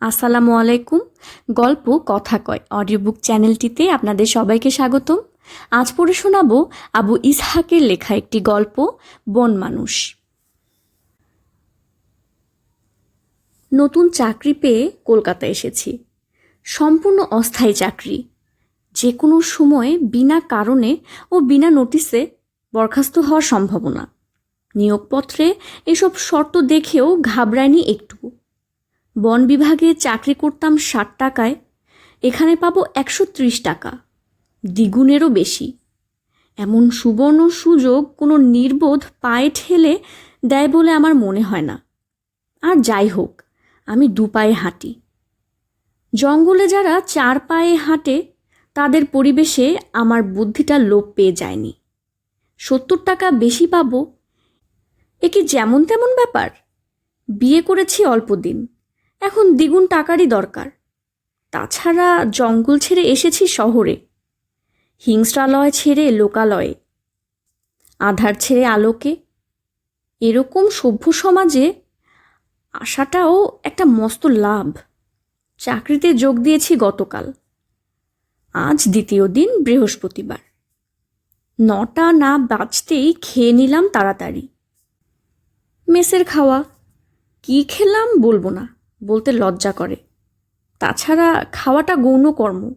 আসসালামু আলাইকুম। গল্প কথা কয় অডিও বুক চ্যানেলটিতে আপনাদের সবাইকে স্বাগতম। আজ পড়ে শোনাবো আবু ইসহাকের লেখা একটি গল্প, বন মানুষ। নতুন চাকরি পেয়ে কলকাতা এসেছি। সম্পূর্ণ অস্থায়ী চাকরি। যে কোনো সময় বিনা কারণে ও বিনা নোটিসে বরখাস্ত হওয়ার সম্ভাবনা। নিয়োগপত্রে এসব শর্ত দেখেও ঘাবড়ায়নি একটু বন বিভাগে চাকরি করতাম ষাট টাকায়, এখানে পাবো একশো ত্রিশ টাকা। দ্বিগুণেরও বেশি। এমন সুবর্ণ সুযোগ কোনো নির্বোধ পায়ে ঠেলে দেয় বলে আমার মনে হয় না। আর যাই হোক, আমি দু পায়ে হাঁটি। জঙ্গলে যারা চার পায়ে হাঁটে, তাদের পরিবেশে আমার বুদ্ধিটা লোপ পেয়ে যায়নি। সত্তর টাকা বেশি পাবো, এ কি যেমন তেমন ব্যাপার? বিয়ে করেছি অল্প দিন। এখন দ্বিগুণ টাকারই দরকার। তাছাড়া জঙ্গল ছেড়ে এসেছি শহরে, হিংস্রালয় ছেড়ে লোকালয়ে, আধার ছেড়ে আলোকে। এরকম সভ্য সমাজে আসাটাও একটা মস্ত লাভ। চাকরিতে যোগ দিয়েছি গতকাল। আজ দ্বিতীয় দিন বৃহস্পতিবার। নটা না বাজতেই খেয়ে নিলাম তাড়াতাড়ি। মেসের খাওয়া, কি খেলাম বলব না। বলতে লজ্জা করে। তাছাড়া খাওয়াটা গৌণ কর্ম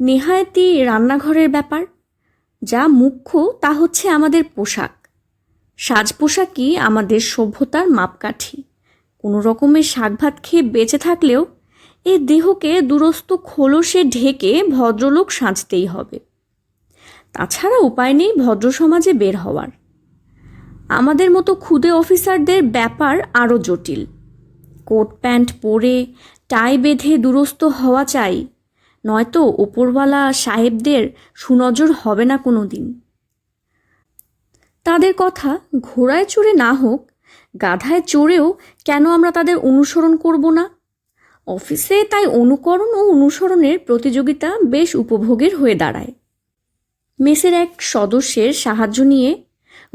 নেহায়তি রান্নাঘরের ব্যাপার। যা মুখ্য, তা হচ্ছে আমাদের পোশাক। সাজ পোশাকই আমাদের সভ্যতার মাপকাঠি। কোনো রকমের শাক ভাত খেয়ে বেঁচে থাকলেও এ দেহকে দূরস্থ খোলসে ঢেকে ভদ্রলোক সাজতেই হবে। তাছাড়া উপায় নেই ভদ্র সমাজে বের হওয়ার। আমাদের মতো ক্ষুদে অফিসারদের ব্যাপার আরও জটিল। কোট প্যান্ট পরে টাই বেঁধে দুরস্ত হওয়া চাই। নয়তো ওপরওয়ালা সাহেবদের সুনজর হবে না কোনো দিন তাদের কথা ঘোড়ায় চড়ে না হোক, গাধায় চড়েও কেন আমরা তাদের অনুসরণ করব না? অফিসে তাই অনুকরণ ও অনুসরণের প্রতিযোগিতা বেশ উপভোগের হয়ে দাঁড়ায়। মেসের এক সদস্যের সাহায্য নিয়ে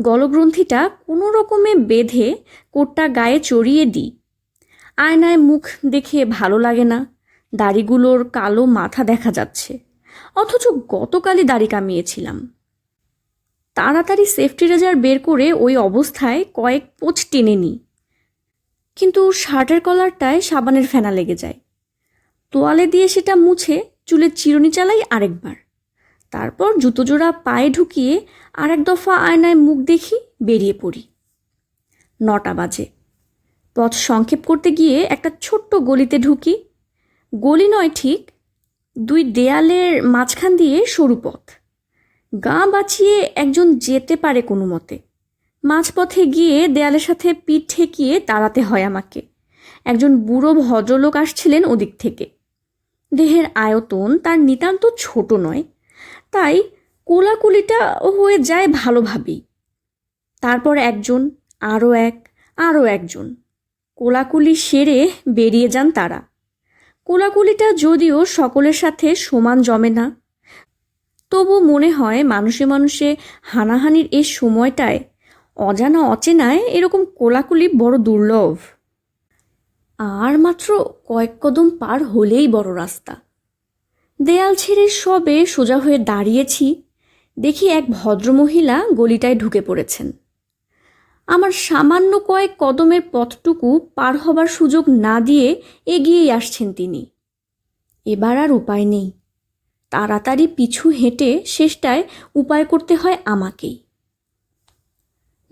গলগ্রন্থিটা কোনো রকমে বেঁধে কোটটা গায়ে চড়িয়ে দিই। আয়নায় মুখ দেখে ভালো লাগে না। দাড়িগুলোর কালো মাথা দেখা যাচ্ছে। অথচ গতকালই দাড়ি কামিয়েছিলাম। তাড়াতাড়ি সেফটি রেজার বের করে ওই অবস্থায় কয়েক পোচ টেনে নিই। কিন্তু শার্টের কলারটায় সাবানের ফেনা লেগে যায়। তোয়ালে দিয়ে সেটা মুছে চুলের চিরুনি চালাই আরেকবার। তারপর জুতো জোড়া পায়ে ঢুকিয়ে আরেক দফা আয়নায় মুখ দেখি বেরিয়ে পড়ি। নটা বাজে। পথ সংক্ষেপ করতে গিয়ে একটা ছোট্ট গলিতে ঢুকি। গলি নয় ঠিক, দুই দেয়ালের মাঝখান দিয়ে সরু পথ। গা বাঁচিয়ে একজন যেতে পারে কোনো মতে। মাঝপথে গিয়ে দেয়ালের সাথে পিঠ ঠেকিয়ে তাড়াতে হয় আমাকে। একজন বুড়ো ভদ্রলোক আসছিলেন ওদিক থেকে। দেহের আয়তন তার নিতান্ত ছোট নয়, তাই কোলাকুলিটা হয়ে যায় ভালোভাবেই তারপর একজন আরও এক আরও একজন। কোলাকুলি সেরে বেরিয়ে যান তারা। কোলাকুলিটা যদিও সকলের সাথে সমান জমে না, তবু মনে হয় মানুষে মানুষে হানাহানির এই সময়টায় অজানা অচেনায় এরকম কোলাকুলি বড় দুর্লভ। আর মাত্র কয়েক কদম পার হলেই বড় রাস্তা। দেয়াল ছেড়ে সবে সোজা হয়ে দাঁড়িয়েছি, দেখি এক ভদ্রমহিলা গলিটায় ঢুকে পড়েছেন। আমার সামান্য কয়েক কদমের পথটুকু পার হবার সুযোগ না দিয়ে এগিয়েই আসছেন তিনি। এবার আর উপায় নেই। তাড়াতাড়ি পিছু হেঁটে শেষটায় উপায় করতে হয় আমাকেই।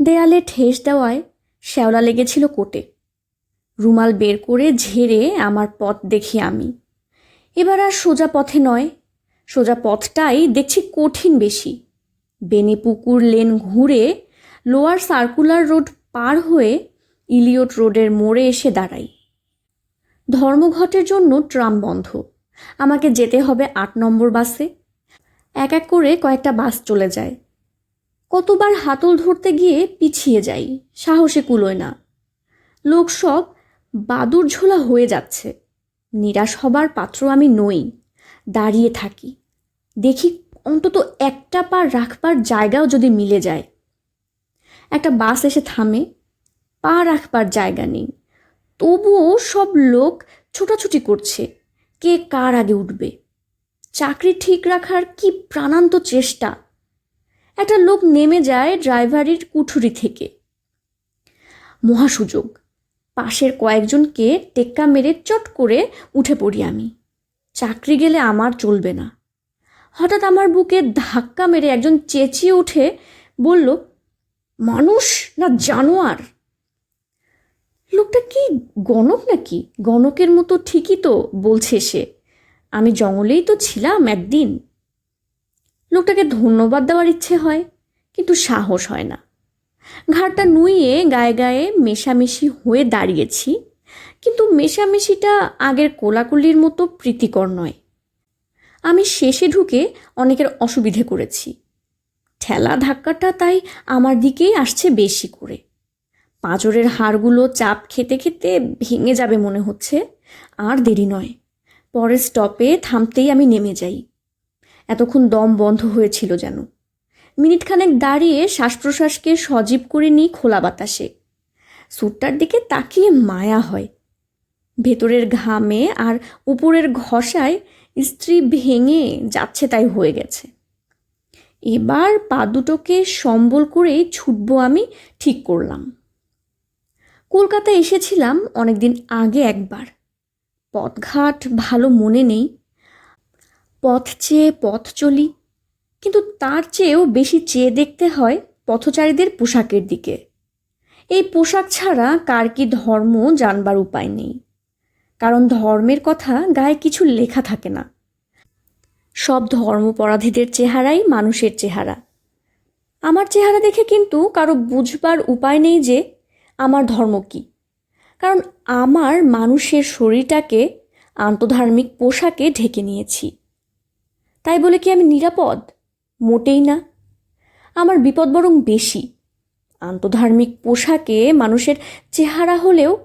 দেয়ালে ঠেস দেওয়ায় শ্যাওলা লেগেছিল কোটে। রুমাল বের করে ঝেড়ে আমার পথ দেখি আমি। এবার আর সোজা পথে নয়। সোজা পথটাই দেখছি কঠিন বেশি। বেনিপুকুর লেন ঘুরে লোয়ার সার্কুলার রোড পার হয়ে ইলিয়ট রোডের মোড়ে এসে দাঁড়াই। ধর্মঘটের জন্য ট্রাম বন্ধ। আমাকে যেতে হবে আট নম্বর বাসে। এক এক করে কয়েকটা বাস চলে যায়। কতবার হাতল ধরতে গিয়ে পিছিয়ে যাই, সাহসে কুলোয় না। লোক সব বাদুর ঝোলা হয়ে যাচ্ছে। নিরাশ হবার পাত্র আমি নই, দাঁড়িয়ে থাকি। দেখি অন্তত একটা পা রাখবার জায়গাও যদি মিলে যায়। একটা বাস এসে থামে। পা রাখবার জায়গা নেই। তবুও সব লোক ছোটাছুটি করছে। কে কার আগে উঠবে? চাকরি ঠিক রাখার কি প্রাণান্ত চেষ্টা? একটা লোক নেমে যায় ড্রাইভারির কুঠুরি থেকে। মহাসুযোগ পাশের কয়েকজনকে টেক্কা মেরে চট করে উঠে পড়ি আমি। চাকরি গেলে আমার চলবে না। হঠাৎ আমার বুকে ধাক্কা মেরে একজন চেঁচিয়ে উঠে বলল মানুষ না জানোয়ার? লোকটা কি গণক নাকি? গণকের মতো ঠিকই তো, বলছে সে। আমি জঙ্গলেই তো ছিলাম একদিন। লোকটাকে ধন্যবাদ দেওয়ার ইচ্ছে হয়, কিন্তু সাহস হয় না। ঘাড়টা নুইয়ে গায়ে গায়ে মেশামেশি হয়ে দাঁড়িয়েছি, কিন্তু মেশামেশিটা আগের কোলাকুলির মতো প্রীতিকর নয়। আমি শেষে ঢুকে অনেকের অসুবিধে করেছি। ঠেলা ধাক্কাটা তাই আমার দিকেই আসছে বেশি করে। পাঁজরের হাড়গুলো চাপ খেতে খেতে ভেঙে যাবে মনে হচ্ছে। আর দেরি নয়। পরের স্টপে থামতেই আমি নেমে যাই। এতক্ষণ দম বন্ধ হয়েছিল যেন। মিনিটখানেক দাঁড়িয়ে শ্বাস প্রশ্বাসকে সজীব করে নিই খোলা বাতাসে। স্যুটটার দিকে তাকিয়ে মায়া হয়। ভেতরের ঘামে আর উপরের ঘষায় স্ত্রী ভেঙে যাচ্ছে তাই হয়ে গেছে। এবার পা দুটোকে সম্বল করেই ছুটবো আমি ঠিক করলাম। কলকাতা এসেছিলাম অনেকদিন আগে একবার। পথঘাট ভালো মনে নেই। পথ চেয়ে পথ চলি, কিন্তু তার চেয়েও বেশি চেয়ে দেখতে হয় পথচারীদের পোশাকের দিকে। এই পোশাক ছাড়া কার কি ধর্ম জানবার উপায় নেই। কারণ ধর্মের কথা গায়ে কিছু লেখা থাকে না। সব ধর্মপরাধীদের চেহারাই মানুষের চেহারা। আমার চেহারা দেখে কিন্তু কারও বুঝবার উপায় নেই যে আমার ধর্ম কী। কারণ আমার মানুষের শরীরটাকে আন্তধার্মিক পোশাকে ঢেকে নিয়েছি। তাই বলে কি আমি নিরাপদ? মোটেই না। আমার বিপদ বরং বেশি। আন্তধার্মিক পোশাকে মানুষের চেহারা হলেও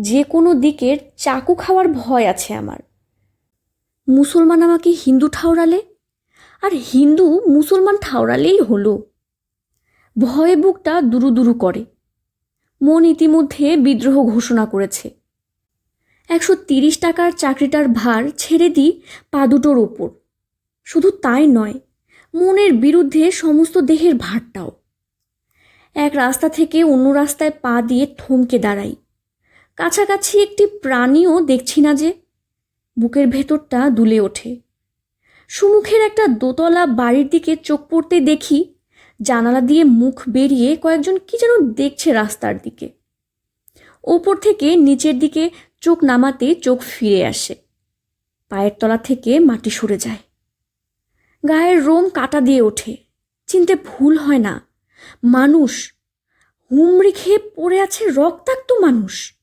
যে কোনো দিকের চাকু খাওয়ার ভয় আছে আমার। মুসলমান আমাকে হিন্দু ঠাউরালে আর হিন্দু মুসলমান ঠাউরালেই হলো। ভয়ে বুকটা দুরু দুরু করে। মন ইতিমধ্যে বিদ্রোহ ঘোষণা করেছে। একশো তিরিশ টাকার চাকরিটার ভার ছেড়ে দিই পা দুটোর ওপর। শুধু তাই নয়, মনের বিরুদ্ধে সমস্ত দেহের ভারটাও। এক রাস্তা থেকে অন্য রাস্তায় পা দিয়ে থমকে দাঁড়াই। কাছাকাছি একটি প্রাণীও দেখছি না যে বুকের ভেতরটা দুলে ওঠে। সুমুখের একটা দোতলা বাড়ির দিকে চোখ পড়তে দেখি, জানালা দিয়ে মুখ বেরিয়ে কয়েকজন কি যেন দেখছে রাস্তার দিকে। ওপর থেকে নিচের দিকে চোখ নামাতে চোখ ফিরে আসে। পায়ের তলা থেকে মাটি সরে যায়। গায়ের রোম কাটা দিয়ে ওঠে। চিনতে ভুল হয় না। মানুষ। হুমড়ি খেয়ে পড়ে আছে রক্তাক্ত মানুষ।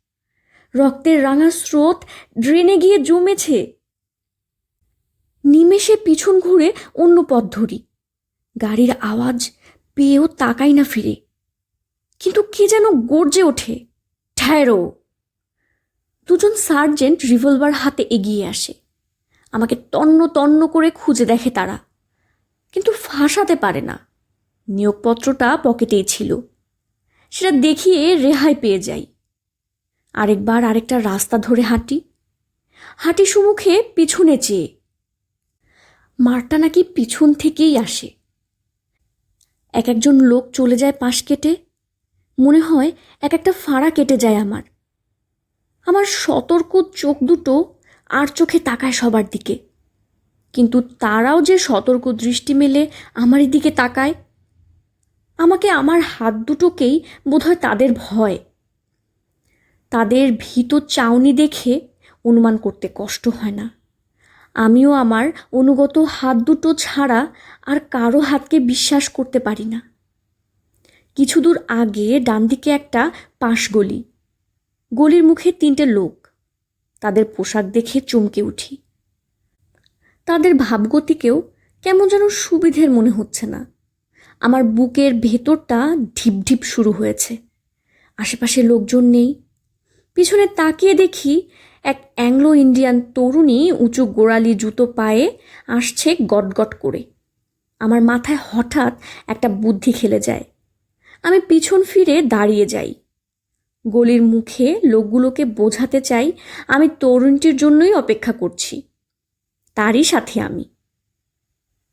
রক্তের রাঙা স্রোত ড্রেনে গিয়ে জমেছে। নিমেষে পিছন ঘুরে অন্য পথ ধরি। গাড়ির আওয়াজ পেয়েও তাকাই না ফিরে। কিন্তু কে যেন গর্জে ওঠে ঠ্যারো দুজন সার্জেন্ট রিভলভার হাতে এগিয়ে আসে। আমাকে তন্ন তন্ন করে খুঁজে দেখে তারা। কিন্তু ফাঁসাতে পারে না। নিয়োগপত্রটা পকেটেই ছিল। সেটা দেখিয়ে রেহাই পেয়ে যাই। আরেকবার আরেকটা রাস্তা ধরে হাঁটি। হাঁটি সুমুখে পিছনে চেয়ে। মারটা নাকি পিছন থেকেই আসে। এক একজন লোক চলে যায় পাশ কেটে। মনে হয় এক একটা ফাঁড়া কেটে যায় আমার। আমার সতর্ক চোখ দুটো আর চোখে তাকায় সবার দিকে। কিন্তু তারাও যে সতর্ক দৃষ্টি মেলে আমারই দিকে তাকায়। আমাকে আমার হাত দুটোকেই বোধহয় তাদের ভয়। তাদের ভীত চাউনি দেখে অনুমান করতে কষ্ট হয় না। আমিও আমার অনুগত হাত দুটো ছাড়া আর কারও হাতকে বিশ্বাস করতে পারি না। কিছু দূর আগে ডান দিকে একটা পাশ গলি। গলির মুখে তিনটে লোক। তাদের পোশাক দেখে চমকে উঠি। তাদের ভাবগতিকেও কেমন যেন সুবিধের মনে হচ্ছে না। আমার বুকের ভেতরটা ঢিপ ঢিপ শুরু হয়েছে। আশেপাশে লোকজন নেই। পিছনে তাকিয়ে দেখি এক অ্যাংলো ইন্ডিয়ান তরুণী উঁচু গোড়ালি জুতো পায়ে আসছে গটগট করে। আমার মাথায় হঠাৎ একটা বুদ্ধি খেলে যায়। আমি পিছন ফিরে দাঁড়িয়ে যাই। গলির মুখে লোকগুলোকে বোঝাতে চাই আমি তরুণটির জন্যই অপেক্ষা করছি। তারই সাথে আমি।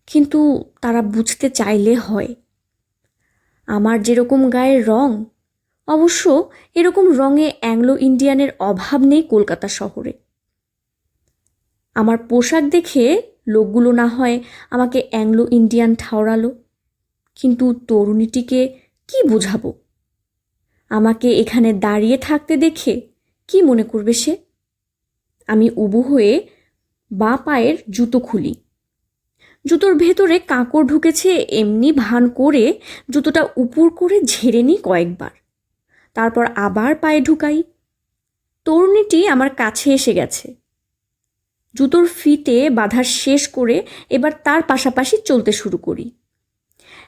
কিন্তু তারা বুঝতে চাইলে হয়। আমার যেরকম গায়ের রং অবশ্য এরকম রঙে অ্যাংলো ইন্ডিয়ানের অভাব নেই কলকাতা শহরে। আমার পোশাক দেখে লোকগুলো না হয় আমাকে অ্যাংলো ইন্ডিয়ান ঠাওরালো। কিন্তু তরুণীটিকে কি বোঝাবো? আমাকে এখানে দাঁড়িয়ে থাকতে দেখে কি মনে করবে সে? আমি উবু হয়ে বা পায়ের জুতো খুলি। জুতোর ভেতরে কাঁকড় ঢুকেছে, এমনি ভান করে জুতোটা উপর করে ঝেড়ে নিই কয়েকবার। তারপর আবার পায়ে ঢুকাই। তরুণীটি আমার কাছে এসে গেছে। জুতোর ফিতে বাঁধা শেষ করে এবার তার পাশাপাশি চলতে শুরু করি।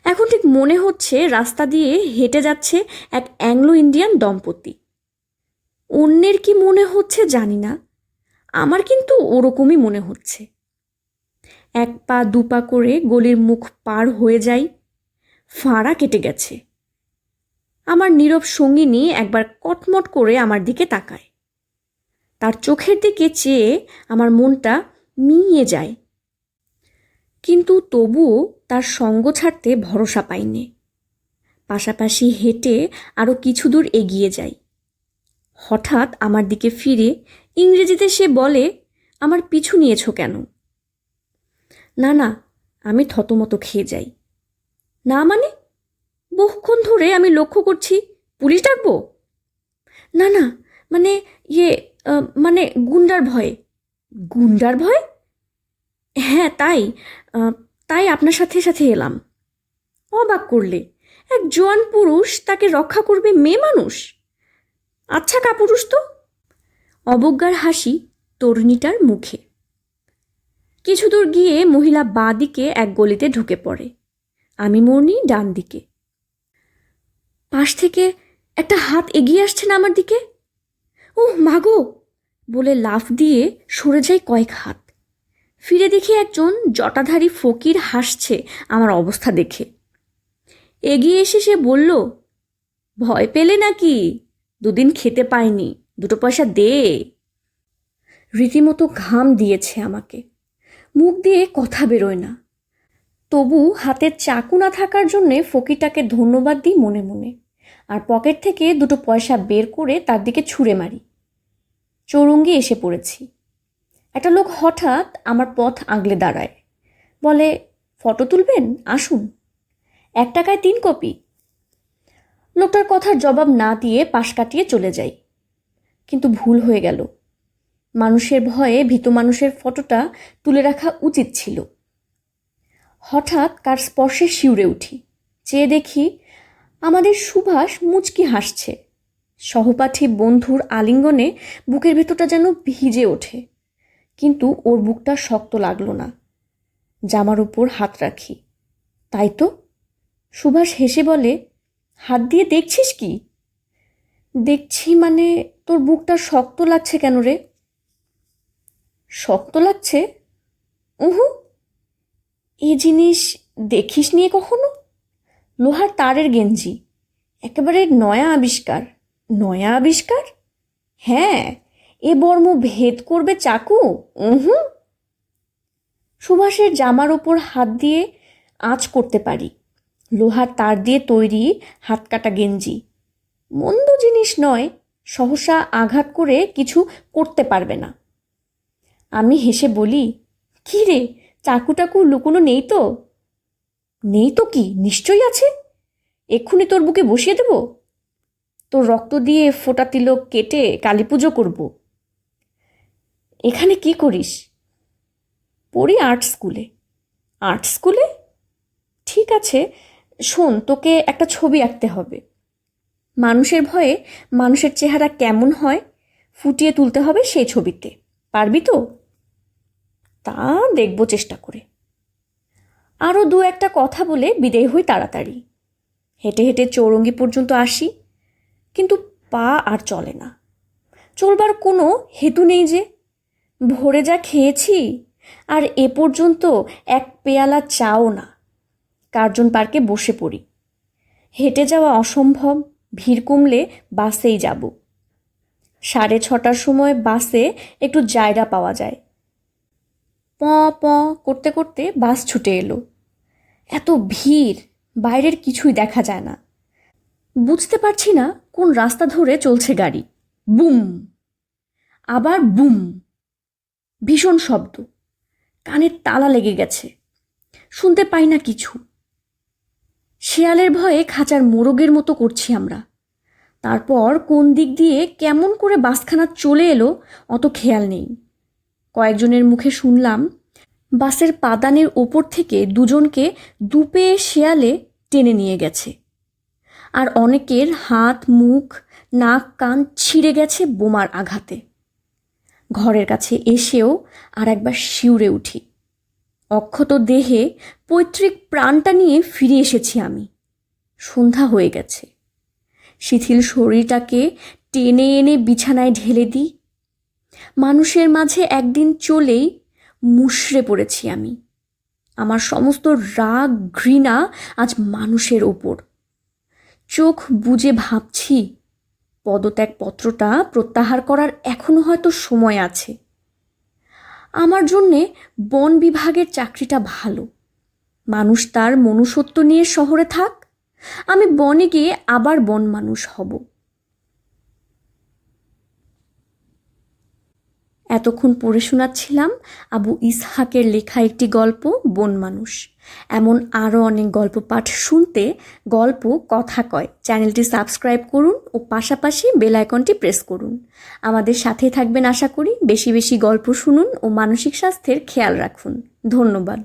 এখন ঠিক মনে হচ্ছে রাস্তা দিয়ে হেঁটে যাচ্ছে এক অ্যাংলো ইন্ডিয়ান দম্পতি। অন্যের কি মনে হচ্ছে জানি না। আমার কিন্তু ওরকমই মনে হচ্ছে। এক পা দু পা করে গলির মুখ পার হয়ে যাই। ফাঁড়া কেটে গেছে। আমার নীরব সঙ্গিনী একবার কটমট করে আমার দিকে তাকায়। তার চোখের দিকে চেয়ে আমার মনটা মিইয়ে যায়। কিন্তু তবুও তার সঙ্গ ছাড়তে ভরসা পাইনি। পাশাপাশি হেঁটে আরও কিছু দূর এগিয়ে যাই। হঠাৎ আমার দিকে ফিরে ইংরেজিতে সে বলে, আমার পিছু নিয়েছ কেন? না না, আমি থতমত খেয়ে যাই। না মানে? বহুক্ষণ ধরে আমি লক্ষ্য করছি পুলিশ ডাকবো? না না মানে ইয়ে মানে গুন্ডার ভয়ে। গুন্ডার ভয়? হ্যাঁ তাই তাই আপনার সাথে সাথে এলাম। অবাক করলে, এক জোয়ান পুরুষ তাকে রক্ষা করবে মেয়ে মানুষ? আচ্ছা কাপুরুষ তো। অবজ্ঞার হাসি তরুণীটার মুখে। কিছু দূর গিয়ে মহিলা বাঁ দিকে এক গলিতে ঢুকে পড়ে। আমি মরনি ডান দিকে। পাশ থেকে একটা হাত এগিয়ে আসছে না আমার দিকে? ও মাগো বলে লাফ দিয়ে সরে যায় কয়েক হাত। ফিরে দেখি একজন জটাধারী ফকির হাসছে আমার অবস্থা দেখে। এগিয়ে এসে সে বলল, ভয় পেলে নাকি? দুদিন খেতে পাইনি, দুটো পয়সা দে। রীতিমতো ঘাম দিয়েছে আমাকে। মুখ দিয়ে কথা বেরোয় না। তবু হাতের চাকু না থাকার জন্যে ফকিরটাকে ধন্যবাদ দিই মনে মনে। আর পকেট থেকে দুটো পয়সা বের করে তার দিকে ছুঁড়ে মারি। চৌরঙ্গি এসে পড়েছি। একটা লোক হঠাৎ আমার পথ আগলে দাঁড়ায়। বলে, ফটো তুলবেন? আসুন। এক টাকায় তিন কপি। লোকটার কথার জবাব না দিয়ে পাশ কাটিয়ে চলে যাই। কিন্তু ভুল হয়ে গেল। মানুষের ভয়ে ভীত মানুষের ফটোটা তুলে রাখা উচিত ছিল। হঠাৎ কার স্পর্শে শিউরে উঠি। চেয়ে দেখি আমাদের সুভাষ মুচকি হাসছে। সহপাঠী বন্ধুর আলিঙ্গনে বুকের ভেতরটা যেন ভিজে ওঠে। কিন্তু ওর বুকটা শক্ত লাগল না। জামার উপর হাত রাখি। তাই তো? সুভাষ হেসে বলে, হাত দিয়ে দেখছিস কি? দেখছি মানে তোর বুকটা শক্ত লাগছে কেন রে? শক্ত লাগছে? উহু এ জিনিস দেখিস নিয়ে কখনো? লোহার তারের গেঞ্জি, একেবারে নয়া আবিষ্কার। নয়া আবিষ্কার? হ্যাঁ এ বর্ম ভেদ করবে চাকু? উহু। সুভাষের জামার ওপর হাত দিয়ে আঁচ করতে পারি। লোহার তার দিয়ে তৈরি হাত কাটা গেঞ্জি। মন্দ জিনিস নয়, সহসা আঘাত করে কিছু করতে পারবে না। আমি হেসে বলি, কী রে চাকু টাকু লুকোনো নেই তো? নেই তো কি? নিশ্চয়ই আছে। এক্ষুনি তোর বুকে বসিয়ে দেব? তোর রক্ত দিয়ে ফোটা তিলক কেটে কালী পুজো করব। এখানে কি করিস? পড়ি আর্ট স্কুলে। আর্ট স্কুলে? ঠিক আছে। শোন, তোকে একটা ছবি আঁকতে হবে। মানুষের ভয়ে মানুষের চেহারা কেমন হয় ফুটিয়ে তুলতে হবে সেই ছবিতে। পারবি তো? তা দেখব চেষ্টা করে। আরও দু একটা কথা বলে বিদেয় হই তাড়াতাড়ি। হেঁটে হেঁটে চৌরঙ্গি পর্যন্ত আসি, কিন্তু পা আর চলে না। চলবার কোনো হেতু নেই যে, ভোরে যা খেয়েছি আর এ পর্যন্ত এক পেয়ালা চাও না, কার্জন পার্কে বসে পড়ি। হেঁটে যাওয়া অসম্ভব, ভিড় কমলে বাসেই যাব। সাড়ে ছটার সময় বাসে একটু জায়গা পাওয়া যায়। প প করতে করতে বাস ছুটে এলো। এত ভিড়, বাইরের কিছুই দেখা যায় না। বুঝতে পারছি না কোন রাস্তা ধরে চলছে গাড়ি। বুম! আবার বুম! ভীষণ শব্দ। কানের তালা লেগে গেছে। শুনতে পাই না কিছু। শেয়ালের ভয়ে খাঁচার মোরগের মতো করছি আমরা। তারপর কোন দিক দিয়ে কেমন করে বাসখানা চলে এলো অত খেয়াল নেই। কয়েকজনের মুখে শুনলাম, বাসের পাদানের ওপর থেকে দুজনকে দুপে শেয়ালে টেনে নিয়ে গেছে। আর অনেকের হাত, মুখ, নাক, কান ছিঁড়ে গেছে বোমার আঘাতে। ঘরের কাছে এসেও আর একবার শিউরে উঠি। অক্ষত দেহে পৈতৃক প্রাণটা নিয়ে ফিরে এসেছি আমি। সন্ধ্যা হয়ে গেছে। শিথিল শরীরটাকে টেনে এনে বিছানায় ঢেলে দিই। মানুষের মাঝে একদিন চলেই মুষড়ে পড়েছি আমি। আমার সমস্ত রাগ, ঘৃণা আজ মানুষের ওপর। চোখ বুজে ভাবছি পদত্যাগ পত্রটা প্রত্যাহার করার এখনও হয়তো সময় আছে। আমার জন্যে বন বিভাগের চাকরিটা ভালো। মানুষ তার মনুষ্যত্ব নিয়ে শহরে থাক, আমি বনে গিয়ে আবার বন মানুষ হব। এতক্ষণ পড়ে শোনাচ্ছিলাম আবু ইসহাকের লেখা একটি গল্প, বন মানুষ। এমন আরও অনেক গল্প পাঠ শুনতে গল্প কথা কয়। চ্যানেলটি সাবস্ক্রাইব করুন ও পাশাপাশি বেল আইকনটি প্রেস করুন। আমাদের সাথে থাকবেন আশা করি। বেশি বেশি গল্প শুনুন ও মানসিক স্বাস্থ্যের খেয়াল রাখুন। ধন্যবাদ।